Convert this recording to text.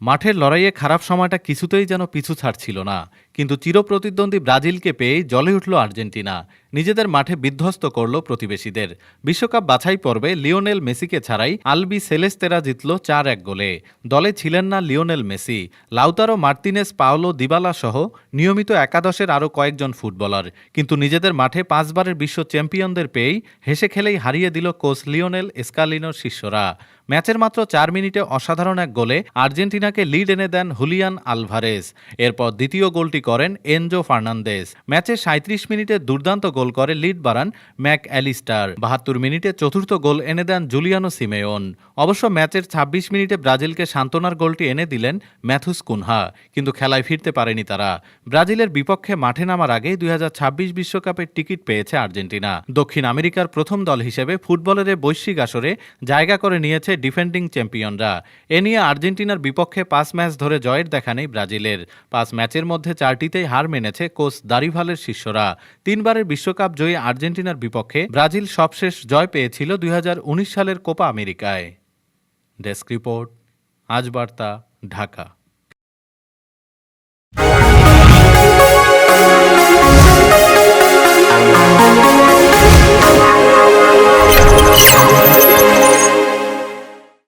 মাঠের লড়াইয়ে খারাপ সময়টা কিছুতেই যেন পিছু ছাড়ছিল না। কিন্তু চিরপ্রতিদ্বন্দ্বী ব্রাজিলকে পেয়েই জলে উঠল আর্জেন্টিনা। নিজেদের মাঠে বিধ্বস্ত করল প্রতিবেশীদের। বিশ্বকাপ বাছাই পর্বে লিওনেল মেসিকে ছাড়াই আলবি সেলেস্তেরা জিতল চার এক গোলে। দলে ছিলেন না Lionel Messi. Lautaro Martinez, Paulo Dybala সহ নিয়মিত একাদশের আরও কয়েকজন ফুটবলার। কিন্তু নিজেদের মাঠে পাঁচবারের বিশ্ব চ্যাম্পিয়নদের পেয়েই হেসে খেলেই হারিয়ে দিল কোচ লিওনেল এসকালিনোর শিষ্যরা। ম্যাচের মাত্র চার মিনিটে অসাধারণ এক গোলে আর্জেন্টিনাকে লিড এনে দেন হুলিয়ান আলভারেজ। এরপর দ্বিতীয় গোলটি করেন এনজো ফার্নান্দেস ম্যাচে সাঁত্রিশ মিনিটে দুর্দান্ত গোল করে লিড বাড়ান ম্যাক অ্যালিস্টার বাহাত্তর মিনিটে চতুর্থ গোল এনে দেন জুলিয়ানো সিমেওন অবশ্য ম্যাচের ২৬ মিনিটে ব্রাজিলকে সান্ত্বনার গোলটি এনে দিলেন ম্যাথুস কুনহা, কিন্তু খেলায় ফিরতে পারেনি তারা। ব্রাজিলের বিপক্ষে মাঠে নামার আগেই দুই বিশ্বকাপের টিকিট পেয়েছে আর্জেন্টিনা। দক্ষিণ আমেরিকার প্রথম দল হিসেবে ফুটবলের বৈশ্বিক আসরে জায়গা করে নিয়েছে ডিফেন্ডিং চ্যাম্পিয়নরা। এ নিয়ে আর্জেন্টিনার বিপক্ষে পাঁচ ম্যাচ ধরে জয়ের দেখা নেই ব্রাজিলের। পাঁচ ম্যাচের মধ্যে চারটিতেই হার মেনেছে কোচ দারিভালের শিষ্যরা। তিনবারের বিশ্বকাপ জয়ী আর্জেন্টিনার বিপক্ষে ব্রাজিল সবশেষ জয় পেয়েছিল দুই হাজার উনিশ সালের কোপা আমেরিকায়। ডেস্ক রিপোর্ট, আজ বার্তা, ঢাকা।